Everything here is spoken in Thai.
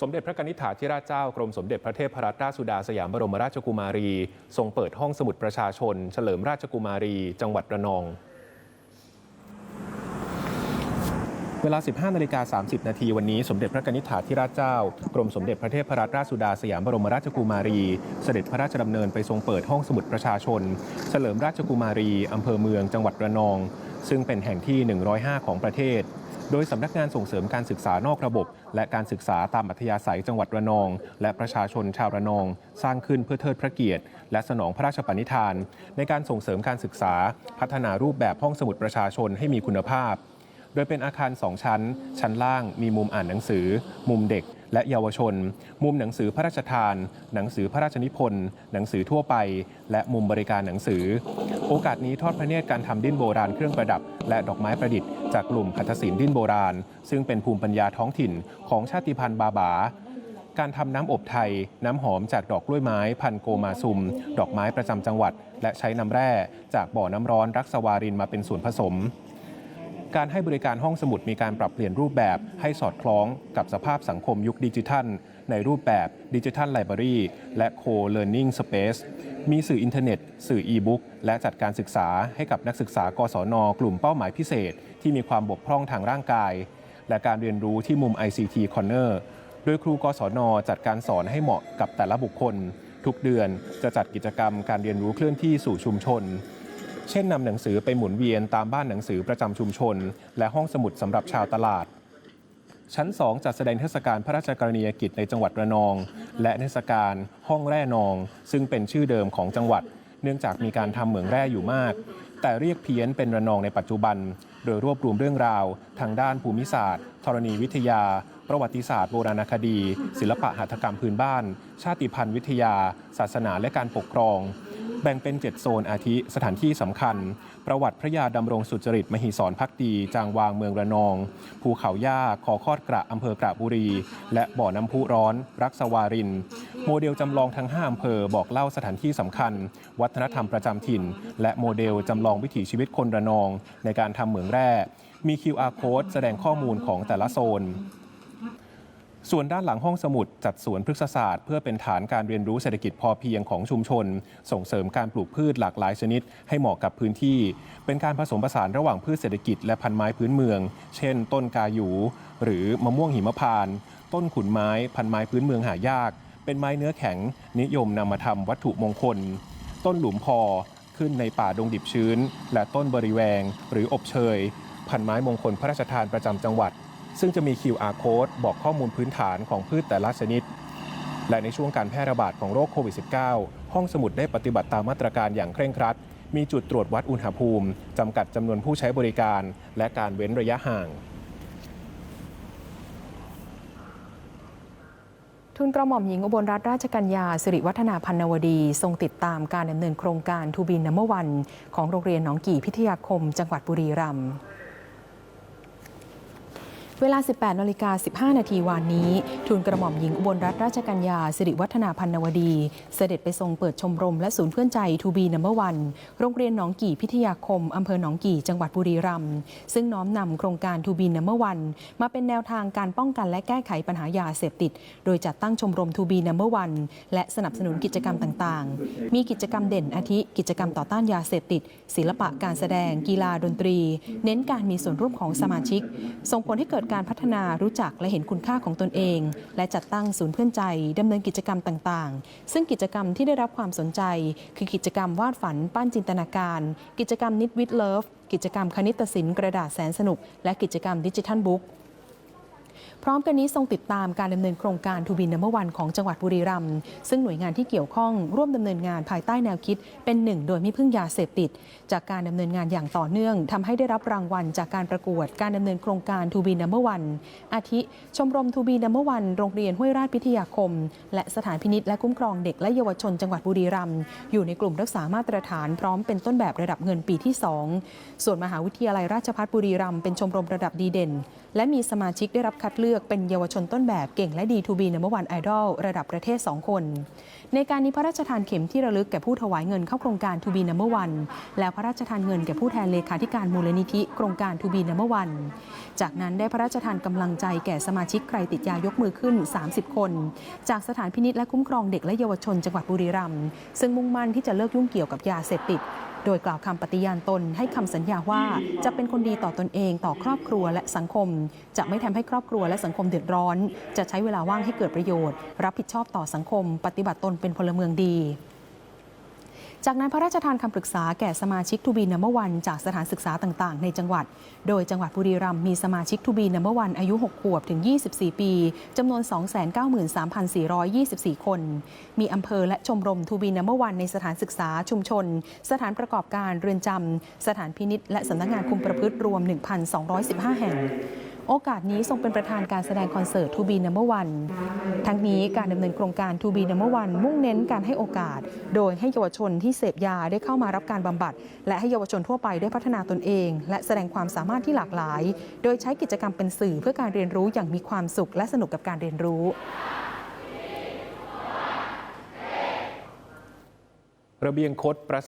สมเด็จพระนิธิถาธิราชเจ้ากรมสมเด็จพระเทพรัตนราชสุดาสยามบรมราชกุมารี ทรงเปิดห้องสมุดประชาชน เฉลิมราชกุมารี จังหวัดระนอง เวลา 15นาฬิกา30 นาทีวันนี้ สมเด็จพระนิธิถาธิราชเจ้ากรมสมเด็จพระเทพรัตนราชสุดาสยามบรมราชกุมารี เสด็จพระราชดำเนินไปทรงเปิดห้องสมุดประชาชน เฉลิมราชกุมารีอำเภอเมืองจังหวัดระนอง ซึ่งเป็นแห่งที่ 105 ของประเทศ โดยสำนักงานส่งเสริมการศึกษานอกระบบ และการศึกษาตามอัธยาศัยจังหวัดระนอง และประชาชนชาวระนอง สร้างขึ้นเพื่อเทิดพระเกียรติ และสนองพระราชปณิธาน ในการส่งเสริมการศึกษา พัฒนารูปแบบห้องสมุดประชาชนให้มีคุณภาพ โดยเป็นอาคาร 2 ชั้น ชั้นล่างมีมุมอ่านหนังสือ มุมเด็ก และเยาวชน มุมหนังสือพระราชทาน หนังสือพระราชนิพนธ์หนังสือทั่วไป และมุมบริการหนังสือ โอกาสนี้ทอดพระเนตรการทำดิ้นโบราณเครื่องประดับ และดอกไม้ประดิษฐ์จากกลุ่มคัตศิลป์ดิ้นโบราณ ซึ่งเป็นภูมิปัญญาท้องถิ่นของชาติพันธุ์บาบาการทำน้ำอบไทย น้ำหอมจากดอกกล้วยไม้ พันโกมาซุม ดอกไม้ประจำจังหวัด และใช้น้ำแร่ จากบ่อน้ำร้อนรักสวารินมาเป็นส่วนผสม การให้บริการห้องสมุดมีการปรับเปลี่ยนรูปแบบให้สอดคล้องกับสภาพสังคมยุคดิจิทัล ในรูปแบบดิจิทัลไลบรารีและโคเลิร์นิ่งสเปซมีสื่ออินเทอร์เน็ต สื่ออีบุ๊กและจัดการศึกษาให้กับนักศึกษากศน กลุ่มเป้าหมายพิเศษ ที่มีความบกพร่องทางร่างกาย และการเรียนรู้ที่มุม ICT Corner โดยครูกศน จัดการสอนให้เหมาะกับแต่ละบุคคล ทุกเดือนจะจัดกิจกรรมการเรียนรู้เคลื่อนที่สู่ชุมชน เช่นนำหนังสือไปหมุนเวียนตามบ้านหนังสือประจำชุมชน และห้องสมุดสำหรับชาวตลาด ชั้น 2 จัดแสดงเทศกาลพระราชกรณียกิจในจังหวัดระนอง และเทศกาลห้องแร่นอง ซึ่งเป็นชื่อเดิมของจังหวัด เนื่องจากมีการทำเหมืองแร่อยู่มาก แต่เรียกเพี้ยนเป็นระนองในปัจจุบัน โดยรวบรวมเรื่องราว ทางด้านภูมิศาสตร์ธรณีวิทยา ประวัติศาสตร์โบราณคดี ศิลปะหัตถกรรมพื้นบ้าน ชาติพันธุ์วิทยา ศาสนาและการปกครอง แบ่งเป็น 7 โซนอาทิ สถานที่สำคัญ ประวัติพระยาดำรงสุจริต มหิศรพักดี จางวางเมืองระนอง ภูเขาย่าคอคอดกระอำเภอกระบุรี และบ่อน้ำพุร้อน รักสวาริน โมเดลจำลองทั้ง 5อำเภอบอกเล่าสถานที่สำคัญ วัฒนธรรมประจำถิ่น และโมเดลจำลองวิถีชีวิตคนระนอง ในการทำเหมืองแร่มี QR code แสดงข้อมูลของแต่ละโซน ส่วนด้านหลังห้องสมุดจัดสวนพฤกษศาสตร์ เพื่อเป็นฐานการเรียนรู้เศรษฐกิจพอเพียงของชุมชน ส่งเสริมการปลูกพืชหลากหลายชนิด ให้เหมาะกับพื้นที่ เป็นการผสมผสานระหว่างพืชเศรษฐกิจและพันไม้พื้นเมือง เช่น ต้นกาหยู หรือมะม่วงหิมพานต์ต้นขุนไม้พันไม้พื้นเมืองหายาก เป็นไม้เนื้อแข็ง นิยมนำมาทำวัตถุมงคล ต้นหลุมพอขึ้นในป่าดงดิบชื้น และต้นบริแวง หรืออบเชย พันไม้มงคลพระราชทานประจำจังหวัด ซึ่งจะมี QR code บอกข้อมูลพื้นฐานของพืชแต่ละชนิด และในช่วงการแพร่ระบาดของโรคโควิด -19 ห้องสมุดได้ปฏิบัติตามมาตรการอย่างเคร่งครัด มีจุดตรวจวัดอุณหภูมิ จำกัดจำนวนผู้ใช้บริการ และการเว้นระยะห่างทุนกระหม่อมหญิงอุบลรัตนราชกัญญาสิริวัฒนาพันนวดี ทรงติดตามการดำเนินโครงการทูบินนัมเบอร์วัน ของโรงเรียนหนองกี่พิทยาคม จังหวัดบุรีรัมย์ เวลา 18นาฬิกา15 นาทีวานนี้ ทูลกระหม่อมหญิงอุบลรัตนราชกัญญาสิริวัฒนาพันนวดี เสด็จไปทรงเปิดชมรมและศูนย์เพื่อนใจทูบีนัมเบอร์วันโรงเรียนหนองกี่พิทยาคม อำเภอหนองกี่จังหวัดบุรีรัมย์ซึ่งน้อมนำโครงการทูบีนัมเบอร์วันมาเป็นแนวทางการป้องกันและแก้ไขปัญหายาเสพติด โดยจัดตั้งชมรมทูบีนัมเบอร์วันและสนับสนุนกิจกรรมต่างๆ มีกิจกรรมเด่นอาทิ กิจกรรมต่อต้านยาเสพติด ศิลปะการแสดง กีฬาดนตรี เน้นการมีส่วนร่วมของสมาชิก ส่งผลให้เกิดการพัฒนารู้จักและเห็นคุณค่าของตนเอง และจัดตั้งศูนย์เพื่อนใจดำเนินกิจกรรมต่างๆ ซึ่งกิจกรรมที่ได้รับความสนใจ คือกิจกรรมวาดฝันปั้นจินตนาการ กิจกรรมนิดวิดเลิฟกิจกรรมคณิตศิลป์กระดาษแสนสนุก และกิจกรรมดิจิทัลบุ๊ก พร้อมกันนี้ทรงติดตามการดำเนินโครงการทูบินนัมเบอร์วันของจังหวัดบุรีรัมย์ซึ่งหน่วยงานที่เกี่ยวข้องร่วมดำเนินงานภายใต้แนวคิด เป็นหนึ่งโดยไม่พึ่งยาเสพติด จากการดำเนินงานอย่างต่อเนื่องทำให้ได้รับรางวัลจากการประกวดการดำเนินโครงการทูบีนัมเบอร์วันอาทิ ชมรมทูบีนัมเบอร์วันโรงเรียนห้วยราชพิทยาคม และสถานพินิษและคุ้มครองเด็กและเยาวชนจังหวัดบุรีรัมย์อยู่ในกลุ่มรักษามาตรฐานพร้อมเป็นต้นแบบระดับเงินปีที่ 2 ส่วนมหาวิทยาลัยราชภัฏบุรีรัมย์เป็นชมรมระดับดีเด่น และมีสมาชิกได้รับคัดเลือกเป็นเยาวชนต้นแบบเก่งและดีทูบีนัมเบอวันไอดอลระดับประเทศ 2 คน ในการนี้พระราชทานเข็มที่ระลึกแก่ผู้ถวายเงินเข้าโครงการทูบีนัมเบอร์วันแล้วพระราชทานเงินแก่ผู้แทนเลขาธิการมูลนิธิโครงการทูบีนัมเบอร์วันจากนั้นได้พระราชทานกำลังใจแก่สมาชิกใครติดยายกมือขึ้น 30 คน จากสถานพินิจและคุ้มครองเด็กและเยาวชนจังหวัดบุรีรัมย์ซึ่งมุ่งมั่นที่จะเลิกยุ่งเกี่ยวกับยาเสพติด โดยกล่าวคำปฏิญาณตนให้คำสัญญาว่าจะเป็นคนดีต่อตนเองต่อครอบครัวและสังคม จะไม่ทำให้ครอบครัวและสังคมเดือดร้อน จะใช้เวลาว่างให้เกิดประโยชน์ รับผิดชอบต่อสังคม ปฏิบัติตนเป็นพลเมืองดี จากนั้นพระราชทานคำปรึกษาแก่สมาชิกทูบีนัมเบอร์วันจากสถานศึกษาต่างๆ ในจังหวัด โดยจังหวัดบุรีรัมย์มีสมาชิกทูบีนัมเบอร์วันอายุ 6 ขวบถึง 24 ปีจำนวน 293,424 คน มีอำเภอและชมรมทูบีนัมเบอร์วันในสถานศึกษาชุมชน สถานประกอบการเรือนจำสถานพินิษและสำนักงานคุมประพฤติรวม 1,215 แห่ง โอกาสนี้ทรงเป็นประธานการแสดงคอนเสิร์ต To Be Number One ทั้งนี้การดำเนินโครงการ To Be Number One มุ่งเน้นการให้โอกาส โดยให้เยาวชนที่เสพยาได้เข้ามารับการบำบัด และให้เยาวชนทั่วไปได้พัฒนาตนเอง และแสดงความสามารถที่หลากหลาย โดยใช้กิจกรรมเป็นสื่อเพื่อการเรียนรู้อย่างมีความสุข และสนุกกับการเรียนรู้ระเบียงคดประ